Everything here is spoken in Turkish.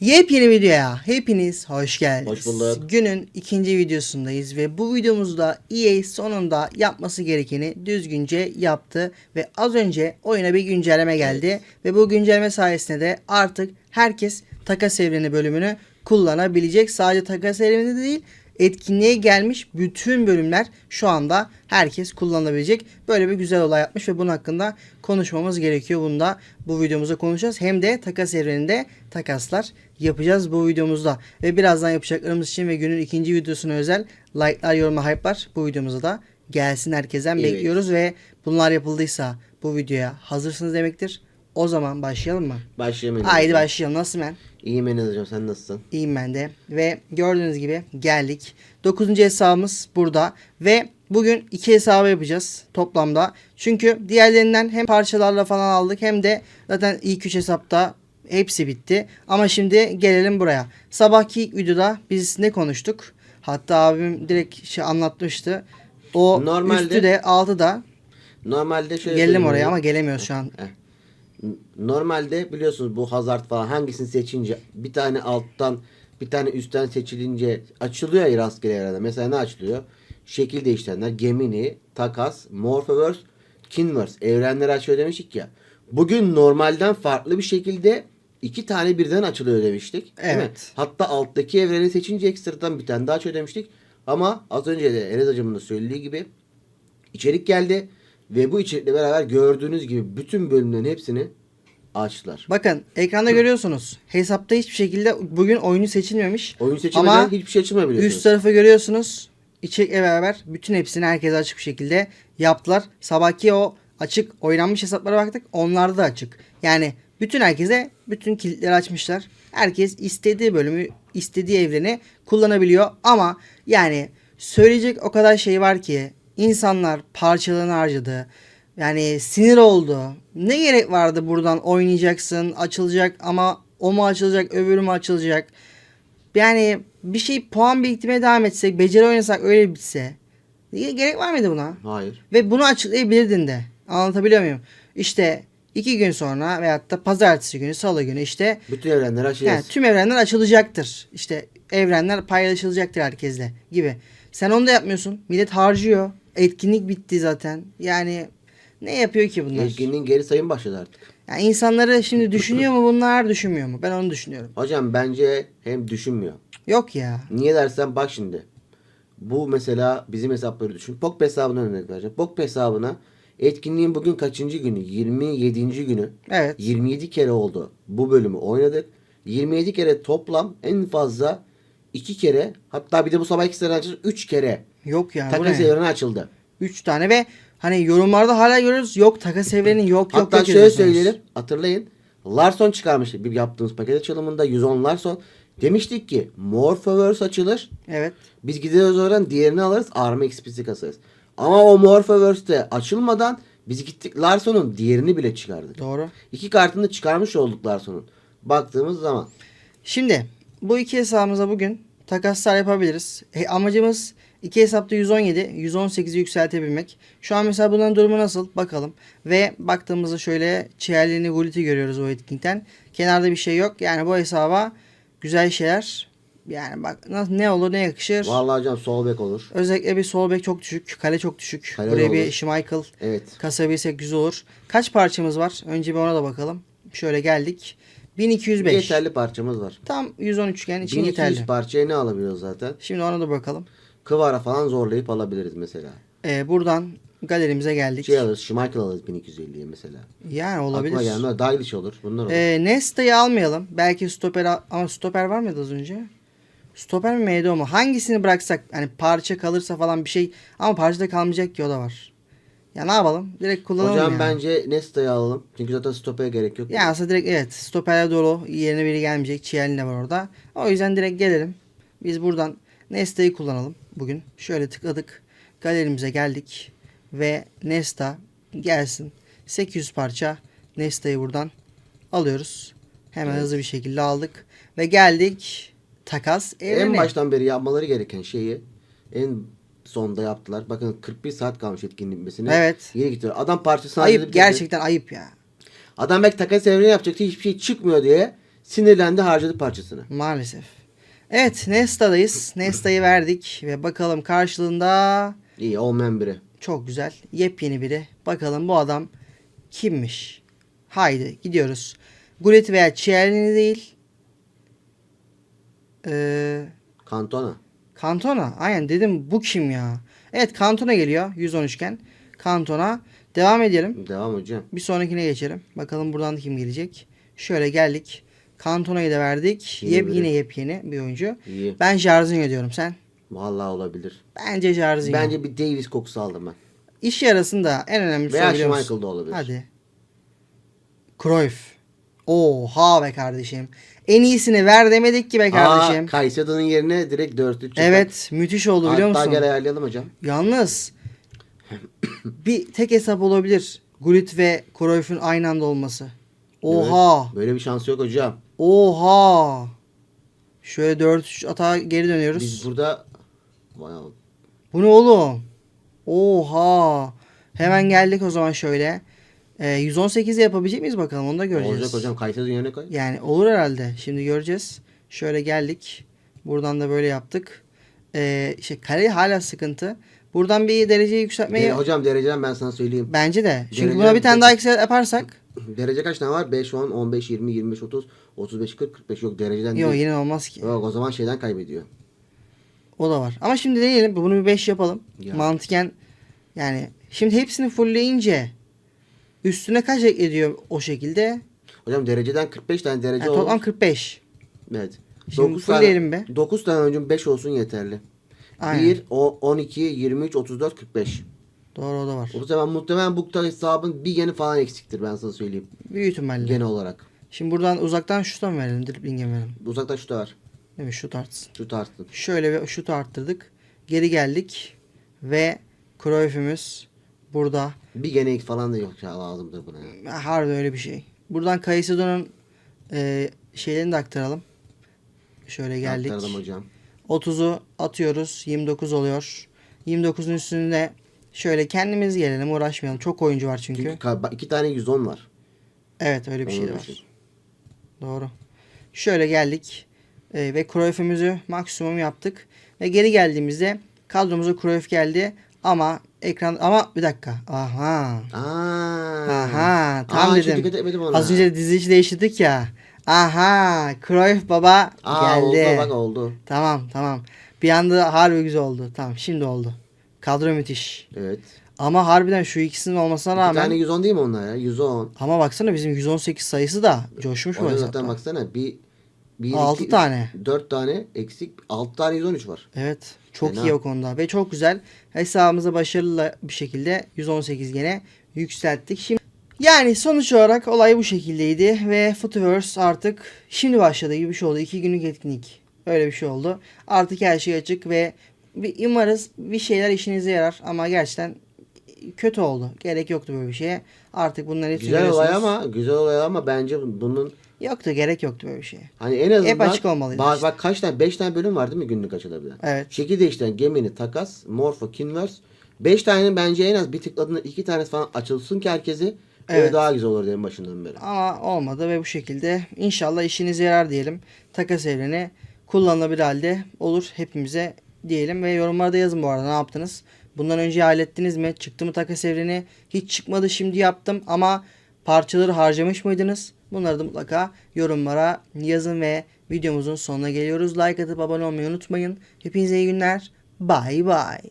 Yepyeni videoya hepiniz hoş geldiniz. Hoş bulduk. Günün ikinci videosundayız ve bu videomuzda EA sonunda yapması gerekeni düzgünce yaptı ve az önce oyuna bir güncelleme geldi ve bu güncelleme sayesinde de artık herkes takas evreni bölümünü kullanabilecek. Sadece takas evreni de değil etkinliğe gelmiş bütün bölümler şu anda herkes kullanabilecek. Böyle bir güzel olay yapmış ve bunun hakkında konuşmamız gerekiyor. Bunu da bu videomuzda konuşacağız. Hem de takas evreninde takaslar yapacağız bu videomuzda. Ve birazdan yapacaklarımız için ve günün ikinci videosuna özel like'lar, yorumlar, hype'lar bu videomuza da gelsin herkesten Evet. bekliyoruz ve bunlar yapıldıysa bu videoya hazırsınız demektir. O zaman başlayalım mı? Başlayalım. Haydi başlayalım. Nasıl ben? İyiyim Enes hocam sen nasılsın? İyiyim ben de. Ve gördüğünüz gibi geldik. 9. hesabımız burada. Ve bugün iki hesabı yapacağız toplamda. Çünkü diğerlerinden hem parçalarla falan aldık hem de zaten ilk 3 hesapta hepsi bitti. Ama şimdi gelelim buraya. Sabahki ilk videoda biz ne konuştuk? Hatta abim direkt şey anlatmıştı. O Normalde- üstü de altı da Normalde şöyle gelelim oraya ama gelemiyoruz şu an. Normalde biliyorsunuz bu hazard falan hangisini seçince bir tane alttan bir tane üstten seçilince açılıyor ya rastgele evrende. Mesela ne açılıyor? Şekil değiştirenler, Gemini, Takas, Morphoverse, Kinverse evrenleri açıyor demiştik ya. Bugün normalden farklı bir şekilde iki tane birden açılıyor demiştik. Evet. Hatta alttaki evreni seçince ekstradan bir tane daha açıyor demiştik. Ama az önce de Enes hocamın da söylediği gibi içerik geldi ve bu içerikle beraber gördüğünüz gibi bütün bölümlerin hepsini açtılar. Bakın ekranda görüyorsunuz. Hesapta hiçbir şekilde bugün oyunu seçilmemiş. Oyun seçimeden Ama hiçbir şey açılmıyor biliyorsunuz. Üst tarafı görüyorsunuz. İçerikle beraber bütün hepsini herkese açık bir şekilde yaptılar. Sabahki o açık oynanmış hesaplara baktık. Onlarda da açık. Yani bütün herkese bütün kilitleri açmışlar. Herkes istediği bölümü, istediği evreni kullanabiliyor. Ama yani söyleyecek o kadar şey var ki insanlar parçalarını harcadı. Yani sinir oldu. Ne gerek vardı buradan oynayacaksın, açılacak ama o mu açılacak, öbürü mü açılacak? Yani bir şey puan biriktirmeye devam etsek, beceri oynasak öyle bitse. Niye gerek var mıydı buna? Hayır. Ve bunu açıklayabilirdin de. Anlatabiliyor muyum? İşte iki gün sonra veyahut da pazartesi günü, salı günü işte Bütün evrenleri açacağız. yani tüm evrenler açılacaktır. İşte evrenler paylaşılacaktır herkesle gibi. Sen onu da yapmıyorsun. Millet harcıyor. Etkinlik bitti zaten. Yani ne yapıyor ki bunlar? Etkinliğin geri sayım başladı artık. Yani insanları şimdi düşünüyor mu bunlar, düşünmüyor mu? Ben onu düşünüyorum. Hocam bence hem düşünmüyor. Yok ya. Niye dersen bak şimdi. Bu mesela bizim hesapları düşün. Pok hesabına örnek vereceğim. Pok hesabına etkinliğin bugün kaçıncı günü? 27. günü. Evet. 27 kere oldu. Bu bölümü oynadık. 27 kere toplam en fazla 2 kere hatta bir de bu sabah iki sene açıldı 3 kere Yok ya. takas ne? evreni açıldı. 3 tane ve hani yorumlarda hala görüyoruz yok takas evrenin yok yok Hatta yok şöyle söyleyelim. Hatırlayın. Larson çıkarmış bir yaptığımız paket açılımında 110 Larson. Demiştik ki Morphoverse açılır. Evet. Biz gideriz oradan diğerini alırız. Arma XP'si kasarız. Ama o Morphoverse'de açılmadan biz gittik Larson'un diğerini bile çıkardık. Doğru. İki kartını çıkarmış olduk Larson'un. Baktığımız zaman. Şimdi bu iki hesabımıza bugün takaslar yapabiliriz. E, amacımız iki hesapta 117, 118'i yükseltebilmek. Şu an mesela bunların durumu nasıl? Bakalım. Ve baktığımızda şöyle Çiğerliğini Gulit'i görüyoruz o etkinlikten. Kenarda bir şey yok. Yani bu hesaba güzel şeyler. Yani bak nasıl ne olur ne yakışır. Vallahi hocam sol bek olur. Özellikle bir sol bek çok düşük. Kale çok düşük. Kale Buraya de bir olur. Schmeichel Evet. kasabilsek güzel olur. Kaç parçamız var? Önce bir ona da bakalım. Şöyle geldik. 1205. Yeterli parçamız var. Tam 113 üçgen için 1200 yeterli. parçaya ne alabiliyoruz zaten? Şimdi ona da bakalım. Kıvara falan zorlayıp alabiliriz mesela. Ee, buradan galerimize geldik. Şey alırız, Schmeichel alırız 1250'ye mesela. Yani Aklıma olabilir. geldi. Daglich olur. Bunlar olur. Ee, Nesta'yı almayalım. Belki stoper al- ama stoper var mıydı az önce? Stoper mi MDO mu? Hangisini bıraksak hani parça kalırsa falan bir şey ama parçada kalmayacak ki o da var. Ya ne yapalım? Direkt kullanalım Hocam ya. bence Nesta'yı alalım. Çünkü zaten stopeye gerek yok. Ya aslında direkt evet stoperler dolu. Yerine biri gelmeyecek. Çiğerli de var orada. O yüzden direkt gelelim. Biz buradan Nesta'yı kullanalım bugün. Şöyle tıkladık. Galerimize geldik. Ve Nesta gelsin. 800 parça Nesta'yı buradan alıyoruz. Hemen Evet. hızlı bir şekilde aldık. Ve geldik takas evreni. En baştan beri yapmaları gereken şeyi en sonda yaptılar. Bakın 41 saat kalmış etkinliğin bitmesine. Evet. Yine gidiyor. Adam parçasını Ayıp gerçekten ayıp ya. Adam belki takas evreni yapacaktı. Hiçbir şey çıkmıyor diye Sinirlendi harcadı parçasını. Maalesef. Evet Nesta'dayız. Nesta'yı verdik ve bakalım karşılığında İyi olmayan biri. çok güzel yepyeni biri. Bakalım bu adam kimmiş? Haydi gidiyoruz. Gullit veya Cielini değil. Ee, Kantona. Aynen dedim bu kim ya? Evet Cantona geliyor 113 iken. Cantona. Devam edelim. Devam hocam. Bir sonrakine geçelim. Bakalım buradan kim gelecek. Şöyle geldik. Cantona'yı da verdik. Yeni Yep, yine yepyeni bir oyuncu. İyi. Ben Jarzinho diyorum sen. Vallahi olabilir. Bence Jarzinho. Bence bir Davis kokusu aldım ben. İş arasında en önemli Veya biliyor musun? Schmeichel olabilir. Hadi. Cruyff. Oha be kardeşim. En iyisini ver demedik ki be kardeşim. Aa, Caicedo'nun yerine direkt 4-3 çıkar. evet müthiş oldu biliyor Hatta musun? gel ayarlayalım hocam. Yalnız bir tek hesap olabilir. Gullit ve Cruyff'un aynı anda olması. Oha. Evet, Böyle bir şansı yok hocam. Oha. Şöyle 4-3 atağa geri dönüyoruz. Biz burada Allah. Bu ne oğlum? Oha. Hemen geldik o zaman şöyle. Ee, 118 yapabilecek miyiz bakalım onu da göreceğiz. olacak hocam Caicedo'nun yerine koy. Yani olur herhalde. Şimdi göreceğiz. Şöyle geldik. Buradan da böyle yaptık. Ee, işte kale hala sıkıntı. Buradan bir dereceyi yükseltmeyi De- hocam dereceden ben sana söyleyeyim. bence de. Çünkü Derece- buna bir tane daha yükselt yaparsak Derece kaç tane var? 5, 10, 15, 20, 25, 30, 35, 40, 45 yok dereceden yok değil. yine olmaz ki. Yok o zaman şeyden kaybediyor. O da var. Ama şimdi deneyelim. Bunu bir 5 yapalım. Ya. Mantıken yani şimdi hepsini fullleyince üstüne kaç ediyor o şekilde? Hocam dereceden 45 tane derece Yani olmuş. toplam 45. Evet. Şimdi 9 fullleyelim tane, be. 9 tane oyuncum 5 olsun yeterli. Aynen. 1, 12, 23, 34, 45. Doğru o da var. O zaman muhtemelen bu hesabın bir geni falan eksiktir ben sana söyleyeyim. Büyük ihtimalle. Genel olarak. Şimdi buradan uzaktan şuta mı verelim? Dribling'e mi verelim? Uzaktan şu da var. Değil mi? Şut artsın. Şu tarttın. Şöyle bir şutu arttırdık. Geri geldik. Ve Cruyff'ümüz burada. Bir gene ek falan da yok ya lazımdır buna ya. Harbi öyle bir şey. Buradan Caicedo'nun e, şeylerini de aktaralım. Şöyle geldik. Aktardım hocam. 30'u atıyoruz. 29 oluyor. 29'un üstünde şöyle kendimiz gelelim uğraşmayalım. Çok oyuncu var çünkü. Çünkü iki tane 110 var. Evet öyle bir şey de var. Doğru. Şöyle geldik e, ve Cruyff'ümüzü maksimum yaptık. Ve geri geldiğimizde kadromuza Cruyff geldi ama ekran ama bir dakika. Aha. Aa. Aha. Tam Aa, dedim. Az önce dizici değiştirdik ya. Aha. Cruyff baba Aa, geldi. oldu bak oldu. Tamam tamam. Bir anda harbi güzel oldu. Tamam şimdi oldu. Kadro müthiş. Evet. Ama harbiden şu ikisinin olmasına Bir rağmen tane 110 değil mi onlar ya? 110. ama baksana bizim 118 sayısı da coşmuş Orada zaten baksana bir bir, Altı iki, tane. Üç, dört tane eksik. 6 tane 113 var. Evet. Çok Fena. iyi o konuda ve çok güzel. Hesabımıza başarılı bir şekilde 118 gene yükselttik. Şimdi yani sonuç olarak olay bu şekildeydi ve Footiverse artık şimdi başladı gibi bir şey oldu. İki günlük etkinlik. Öyle bir şey oldu. Artık her şey açık ve bir, umarız bir şeyler işinize yarar ama gerçekten kötü oldu. Gerek yoktu böyle bir şeye. Artık bunların hepsini Güzel olay ama güzel olay ama bence bunun Yoktu gerek yoktu böyle bir şeye. hani en azından Hep açık olmalıydı Bak, işte. bak kaç tane 5 tane bölüm var değil mi günlük açılabilen? Evet. Şekil değiştiren gemini takas, morfo, kinverse. 5 tanenin bence en az bir tıkladığında 2 tanesi falan açılsın ki herkesi öyle Evet. daha güzel olur en başından beri. Ama olmadı ve bu şekilde inşallah işinize yarar diyelim. Takas evreni kullanılabilir halde olur hepimize diyelim ve yorumlarda yazın bu arada ne yaptınız? Bundan önce hallettiniz mi? Çıktı mı takas evreni? Hiç çıkmadı şimdi yaptım ama parçaları harcamış mıydınız? Bunları da mutlaka yorumlara yazın ve videomuzun sonuna geliyoruz. Like atıp abone olmayı unutmayın. Hepinize iyi günler. Bye bye.